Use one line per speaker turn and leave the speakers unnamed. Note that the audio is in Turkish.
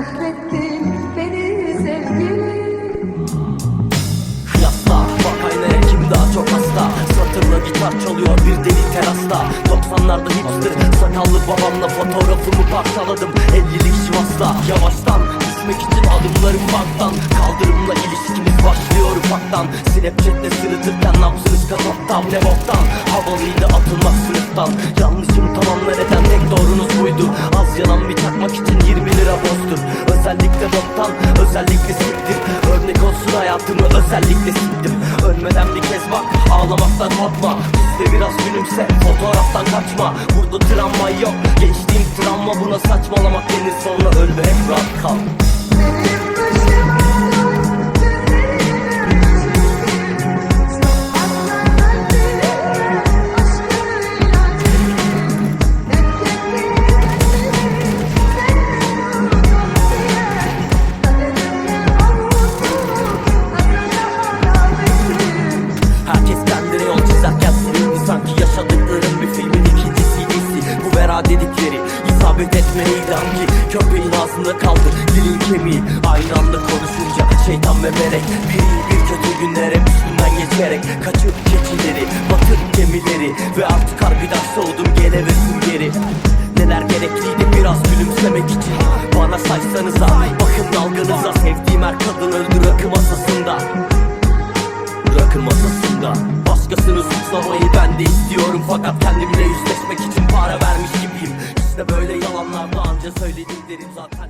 Kahrettin beni sevgilim.
Kıyasla bak aynaya kim daha çok hasta. Satırla gitar çalıyor bir deli terasta. 90'larda hipster sakallı babamla fotoğrafımı parçaladım. 50'lik Sivas'ta Yavaştan düşmek için adımlarım banktan Kaldırımla ilişkimiz başlıyor ufaktan. Snapchat'te sırıtırken nabzınız kasaptan Ne boktan. Havalıydı atılmak sınıftan Yanlışım tamamla neden tek doğrunuz buydu Özellikle boktan özellikle siktir. Örnek olsun hayatımı özellikle siktim. Ölmeden bir kez bak ağlamaktan korkma Bizde biraz gülümse fotoğraftan kaçma. Burada travma yok Geçtiğim travma. Buna saçmalamak denir Sonra dedikleri isabet etmeliydi hangi köpeğin ağzında kaldı dilin kemiği. Aynı anda konuşunca şeytan ve melek Bir bir kötü günlere üstünden geçerek Kaçır keçileri batır gemileri Ve artık harbiden soğudum gelevesin geri Neler gerekliydi biraz gülümsemek için. Bana saysanıza bakın dalganıza Sevdiğim her kadın öldü rakı masasında. Rakı masasında. Başkasını suçlamayı ben de istiyorum Fakat kendimle yüzleşmek için para vermiş İşte böyle yalanlarda anca söyledim derim zaten